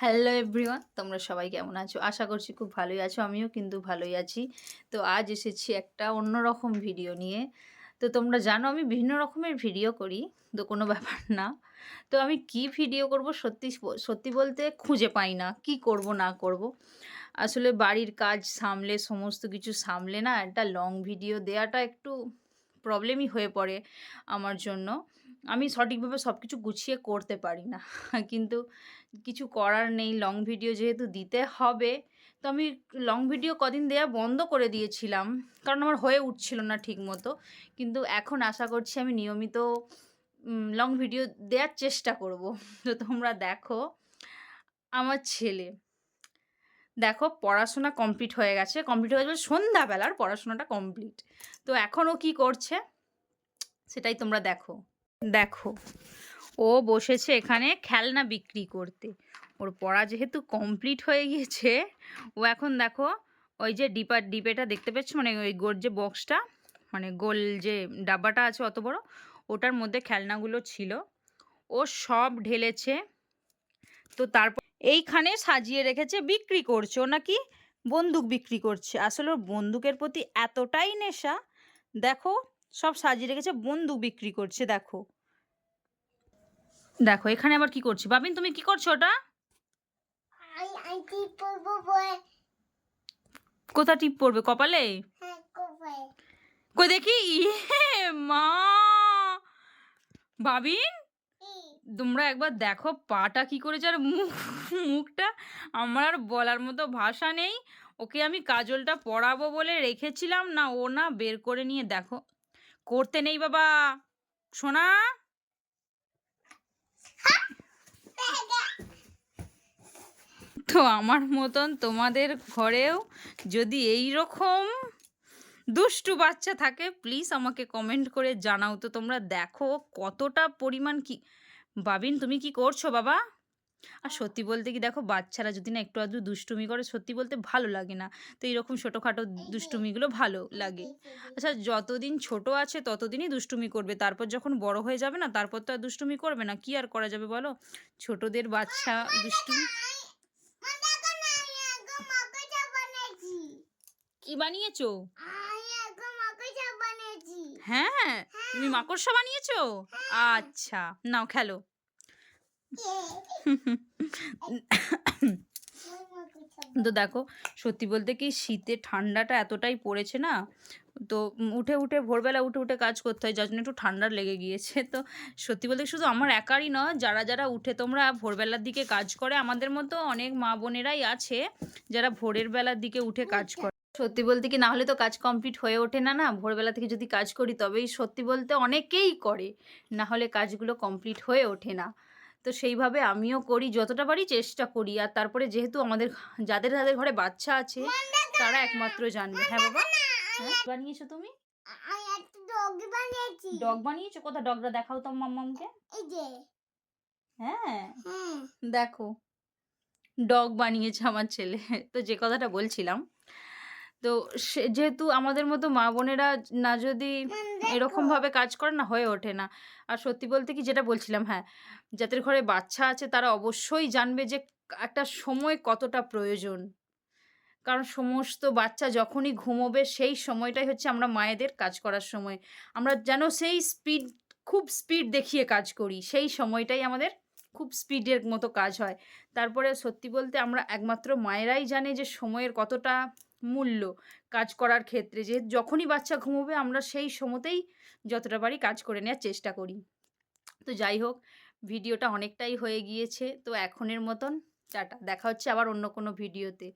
Hello everyone, তোমরা সবাই কেমন আছো? আশা করছি খুব ভালোই আছো, আমিও কিন্তু ভালোই আছি। তো আজ এসেছি একটা অন্যরকম ভিডিও নিয়ে। তো তোমরা জানো আমি বিভিন্ন রকমের ভিডিও করি, তো কোনো ব্যাপার না। তো আমি কি ভিডিও করব সত্যি সত্যি বলতে খুঁজে পাই না, কি করব না করব। আসলে বাড়ির কাজ সামলে, সমস্ত কিছু সামলে না একটা লং ভিডিও দেওয়াটা একটু প্রবলেমই হয়ে পড়ে আমার জন্য। আমি সঠিকভাবে সব কিছু গুছিয়ে করতে পারি না। কিন্তু কিছু করার নেই লং ভিডিও যেহেতু দিতে হবে, তো আমি লং ভিডিও কদিন দেওয়া বন্ধ করে দিয়েছিলাম। কারণ আমার হয়ে উঠছিল না ঠিক মতো কিন্তু এখন আশা করছি আমি নিয়মিত লং ভিডিও দেওয়ার চেষ্টা করব। তো তোমরা দেখো, আমার ছেলে। দেখো, পড়াশোনা কমপ্লিট হয়ে গেছে। কমপ্লিট হয়ে যাবে সন্ধ্যাবেলার পড়াশোনাটা কমপ্লিট তো এখন ও কী করছে? সেটাই তোমরা দেখো। দেখো, ও বসেছে এখানে খেলনা বিক্রি করতে। ওর পড়া যেহেতু কমপ্লিট হয়ে গিয়েছে, ও এখন দেখো, ওই যে ডিপার ডিপেটা দেখতে পাচ্ছ মানে ওই গোর যে বক্সটা মানে গোল যে ডাব্বাটা আছে অত বড়, ওটার মধ্যে খেলনাগুলো ছিল। ও সব ঢেলেছে। তো তারপর এইখানে সাজিয়ে রেখেছে, বিক্রি করছে। ও নাকি বন্দুক বিক্রি করছে। আসলে ওর বন্দুকের প্রতি এতটাই নেশা, দেখো সব সাজিয়ে রেখেছে বন্দুক বিক্রি করছে দেখো। দেখো এখানে আবার কি করছি? বাবিন তুমি কি করছ ওটা? কোথা টিপ পড়বে কপালে? কই দেখি? ইয়ে মা! বাবিন? তোমরা একবার দেখো পাটা কি করেছে আর মুখ মুখটা। আমার আর বলার মতো ভাষা নেই। ওকে আমি কাজলটা পরাবো বলে রেখেছিলাম। না ও না বের করে নিয়ে দেখো। করতে নেই বাবা। সোনা? তো আমার মতন তোমাদের ঘরেও যদি এই রকম দুষ্টু বাচ্চা থাকে প্লিজ আমাকে কমেন্ট করে জানাও। তো তোমরা দেখো কতটা পরিমাণ কি বাবিন, তুমি কি করছ বাবা? আর সত্যি বলতে কি দেখো বাচ্চারা যদি না একটু আধটু দুষ্টুমি করে সত্যি বলতে ভালো লাগে না। তো এইরকম ছোটোখাটো দুষ্টুমিগুলো ভালো লাগে। আচ্ছা যতদিন ছোট আছে ততদিনই দুষ্টুমি করবে। তারপর যখন বড় হয়ে যাবে না তারপর তো আর দুষ্টুমি করবে না। কি আর করা যাবে বলো? ছোটদের বাচ্চা দুষ্টুমি কি বানিয়েছো? হ্যাঁ তুমি মাকড়সা বানিয়েছো? আচ্ছা নাও খেলো। তো দেখো সত্যি বলতে কি শীতে ঠান্ডাটা এতটাই পড়েছে না তো উঠে উঠে ভোরবেলা উঠে উঠে কাজ করতে হয় যার জন্য একটু ঠান্ডা লেগে গিয়েছে। তো সত্যি বলতে শুধু আমার একারই নয় যারা যারা উঠে তোমরা ভোরবেলার দিকে কাজ করে আমাদের মতো অনেক মা বোনেরাই আছে যারা ভোরের বেলার দিকে উঠে কাজ করে। সত্যি বলতে কি না হলে তো কাজ কমপ্লিট হয়ে ওঠে না না? ভোরবেলা থেকে যদি কাজ করি তবেই সত্যি বলতে অনেকেই করে না হলে কাজগুলো কমপ্লিট হয়ে ওঠে না। তো সেইভাবে আমিও করি যতটা পারি চেষ্টা করি। আর তারপরে যেহেতু আমাদের যাদের যাদের ঘরে বাচ্চা আছে তারা একমাত্র জানবে। হ্যাঁ বাবা? হ্যাঁ? বানিয়েছো তুমি? ডগ বানিয়েছো। কোথা ডগরা দেখাও তো মাম্মামকে। হ্যাঁ। দেখো ডগ বানিয়েছে আমার ছেলে। তো যে কথাটা বলছিলাম তো সে, যেহেতু আমাদের মতো মা বোনেরা না যদি এরকমভাবে কাজ করে না, হয়ে ওঠে না। আর সত্যি বলতে কি যেটা বলছিলাম হ্যাঁ যাদের ঘরে বাচ্চা আছে তারা অবশ্যই জানবে যে একটা সময় কতটা প্রয়োজন। কারণ সমস্ত বাচ্চা যখনই ঘুমোবে সেই সময়টাই হচ্ছে আমরা মায়েদের কাজ করার সময়। আমরা যেন সেই স্পিড খুব স্পিড দেখিয়ে কাজ করি, সেই সময়টাই আমাদের খুব স্পিডের মতো কাজ হয়। তারপরে সত্যি বলতে আমরা একমাত্র মায়েরাই জানে যে সময়ের কতটা মূল্য কাজ করার ক্ষেত্রে যে যখনই বাচ্চা ঘুমোবে আমরা সেই সময়তেই যতটা পারি কাজ করে নেওয়ার চেষ্টা করি। তো যাই হোক, ভিডিওটা অনেকটাই হয়ে গিয়েছে। তো এখনের মতন টাটা, দেখা হচ্ছে আবার অন্য কোনো ভিডিওতে।